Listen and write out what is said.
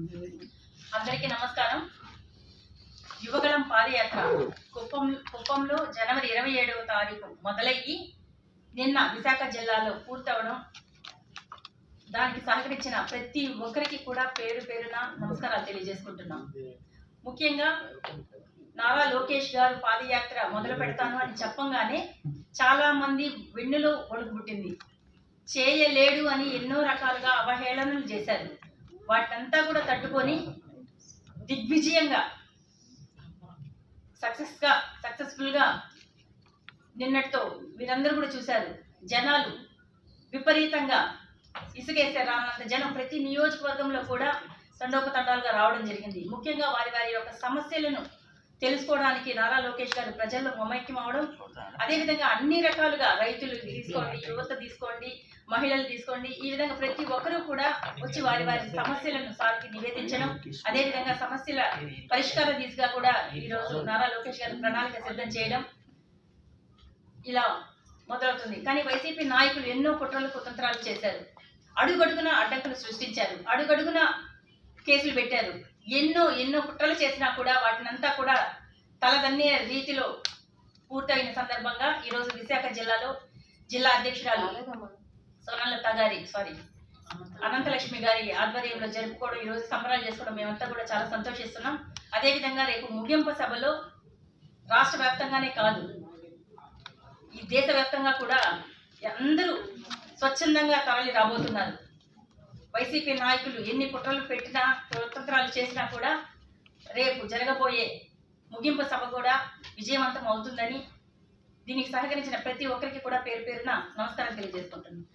అందరికీ నమస్కారం. యువగళం పాదయాత్ర కుప్పం కుప్పంలో జనవరి ఇరవై ఏడవ తారీఖు మొదలయ్యి నిన్న విశాఖ జిల్లాలో పూర్తవడం దానికి సహకరించిన ప్రతి ఒక్కరికి కూడా పేరు పేరున నమస్కారాలు తెలియజేసుకుంటున్నాం. ముఖ్యంగా నారా లోకేష్ గారు పాదయాత్ర మొదలు పెడతాను అని చెప్పంగానే చాలా మంది వెన్నులో వణుకు పుట్టింది. చేయలేడు అని ఎన్నో రకాలుగా అవహేళనలు చేశారు. వాటినంతా కూడా తట్టుకొని దిగ్విజయంగా సక్సెస్గా సక్సెస్ఫుల్గా నిన్నటితో మీరందరూ కూడా చూశారు. జనాలు విపరీతంగా ఇసుకేసే రానంత జనం ప్రతి నియోజకవర్గంలో కూడా తండోపతండాలుగా రావడం జరిగింది. ముఖ్యంగా వారి వారి యొక్క సమస్యలను తెలుసుకోవడానికి నారా లోకేష్ గారు ప్రజల్లో మమైక్యం అవడం అదేవిధంగా అన్ని రకాలుగా రైతులు తీసుకోండి యువత తీసుకోండి మహిళలు తీసుకోండి. ఈ విధంగా ప్రతి ఒక్కరూ కూడా వచ్చి వారి వారి సమస్యలను సార్కి నివేదించడం అదేవిధంగా సమస్యల పరిష్కార దిశగా కూడా ఈ రోజు నారా లోకేష్ గారు ప్రణాళిక సిద్ధం చేయడం ఇలా మొదలవుతుంది. కానీ వైసీపీ నాయకులు ఎన్నో కుట్రలు కుతంత్రాలు చేశారు. అడుగడుగున అడ్డంకులు సృష్టించారు. అడుగడుగున కేసులు పెట్టారు. ఎన్నో ఎన్నో కుట్రలు చేసినా కూడా వాటినంతా కూడా తలదన్నే రీతిలో పూర్తయిన సందర్భంగా ఈరోజు విశాఖ జిల్లాలో జిల్లా అధ్యక్షురాలు సోనాలత గారి సారీ అనంతలక్ష్మి గారి ఆధ్వర్యంలో జరుపుకోవడం ఈ రోజు సంబరాలు చేసుకోవడం మేమంతా కూడా చాలా సంతోషిస్తున్నాం. అదేవిధంగా రేపు ముగింపు సభలో రాష్ట్ర వ్యాప్తంగానే కాదు ఈ దేశవ్యాప్తంగా కూడా అందరూ స్వచ్ఛందంగా తరలి రాబోతున్నారు. వైసీపీ నాయకులు ఎన్ని కుట్రలు పెట్టినా కుతంత్రాలు చేసినా కూడా రేపు జరగబోయే ముగింపు సభ కూడా విజయవంతం అవుతుందని దీనికి సహకరించిన ప్రతి ఒక్కరికి కూడా పేరు పేరున నమస్కారం తెలియజేసుకుంటున్నాను